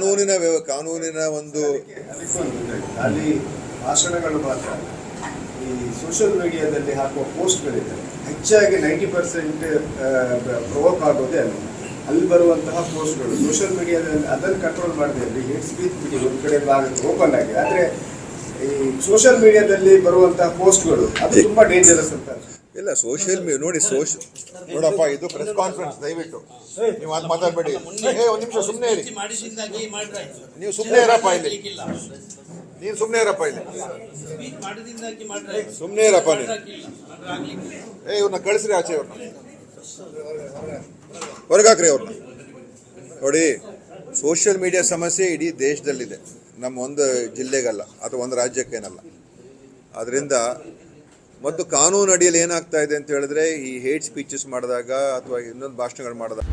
ಕಾನೂನಿನ ಕಾನೂನಿನ ಒಂದು. ಅಲ್ಲಿ ಭಾಷಣಗಳು ಮಾತ್ರ. ಈ ಸೋಷಿಯಲ್ ಮೀಡಿಯಾದಲ್ಲಿ ಹಾಕುವ ಪೋಸ್ಟ್ಗಳಿದೆ ಹೆಚ್ಚಾಗಿ ನೈಂಟಿ ಪರ್ಸೆಂಟ್ ಪ್ರೊವೋಕ್ ಆಗೋದೇ ಅಲ್ಲಿ. ಅಲ್ಲಿ ಬರುವಂತಹ ಪೋಸ್ಟ್ಗಳು ಸೋಷಿಯಲ್ ಮೀಡಿಯಾದಲ್ಲಿ ಅದನ್ನು ಕಂಟ್ರೋಲ್ ಮಾಡದೆ ಅಲ್ಲಿ. ಹೇಟ್ ಸ್ಪೀಚ್ ಬಿಡಿ ಒಂದು ಕಡೆ ಓಪನ್ ಆಗಿದೆ ಆದರೆ ಈ ಸೋಷಿಯಲ್ ಮೀಡಿಯಾದಲ್ಲಿ ಬರುವಂತಹ ಪೋಸ್ಟ್ಗಳು ಅದು ತುಂಬಾ ಡೇಂಜರಸ್ ಅಂತ. ಇಲ್ಲ ಸೋಷಿಯಲ್ ಮೀ ನೋಡಿ ಸೋಶ್ ನೋಡಪ್ಪ ಇದು ಪ್ರೆಸ್ ಕಾನ್ಫರೆನ್ಸ್ ದಯವಿಟ್ಟು. ನೀವು ಅದು ಮಾತಾಡಬೇಡಿ. ಏ ಒಂದು ನಿಮಿಷ ಸುಮ್ಮನೆ ಇರಿ. ನೀವು ಸುಮ್ಮನೆ ಇರಪ್ಪ ಇಲ್ಲಿ. ನೀನು ಸುಮ್ಮನೆ ಇರಪ್ಪ ಇಲ್ಲಿ. ಸ್ಪೀಚ್ ಮಾಡಿದಿಂದಾಗಿ ಮಾಡ್ರಾಯ್ತು ಸುಮ್ಮನೆ ಇರಪ್ಪ ನೀನು ಏ ಇವ್ರನ್ನ ಕಳಿಸ್ರಿ ಆಚೆ ಇವ್ರನ್ನ ಹೊರಗಾಕ್ರಿ ಅವ್ರನ್ನ ನೋಡಿ ಸೋಷಿಯಲ್ ಮೀಡಿಯಾ ಸಮಸ್ಯೆ ಇಡೀ ದೇಶದಲ್ಲಿದೆ. ನಮ್ಮ ಒಂದು ಜಿಲ್ಲೆಗಲ್ಲ ಅಥವಾ ಒಂದು ರಾಜ್ಯಕ್ಕೇನಲ್ಲ. ಅದರಿಂದ ಮತ್ತು ಕಾನೂನು ಅಡಿಯಲ್ಲಿ ಏನಾಗ್ತಾ ಇದೆ ಅಂತ ಹೇಳಿದ್ರೆ ಈ ಹೇಟ್ ಸ್ಪೀಚಸ್ ಮಾಡಿದಾಗ ಅಥವಾ ಇನ್ನೊಂದು ಭಾಷಣಗಳು ಮಾಡಿದಾಗ